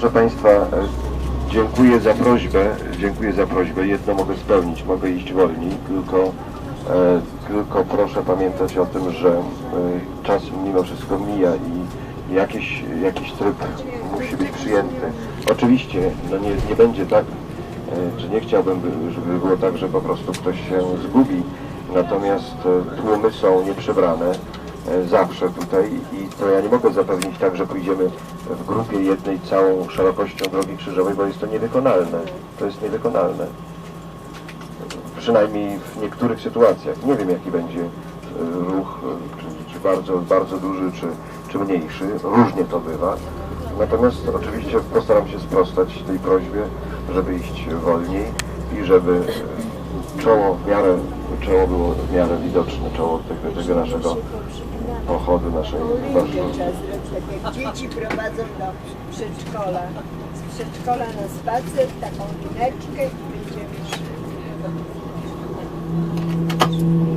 Proszę Państwa, e, dziękuję za prośbę, dziękuję za prośbę. Jedno mogę spełnić, mogę iść wolniej, tylko, e, tylko proszę pamiętać o tym, że e, czas mimo wszystko mija i jakiś, jakiś tryb musi być przyjęty. Oczywiście, no nie, nie będzie tak, e, czy nie chciałbym, by- żeby było tak, że po prostu ktoś się zgubi, natomiast e, tłumy są nieprzebrane e, zawsze tutaj i to ja nie mogę zapewnić tak, że pójdziemy w grupie jednej całą szerokością drogi krzyżowej, bo jest to niewykonalne. To jest niewykonalne. Przynajmniej w niektórych sytuacjach. Nie wiem jaki będzie e, ruch, e, czy, czy bardzo, bardzo duży, czy, czy mniejszy. Różnie to bywa. Natomiast oczywiście postaram się sprostać tej prośbie, żeby iść wolniej i żeby e, czoło w miarę, czoło było w miarę widoczne, czoło tego, tego naszego pochodu, naszej zrobić tak dzieci prowadzą do przedszkola. Z przedszkola na spacer, taką lineczkę i będziemy szli.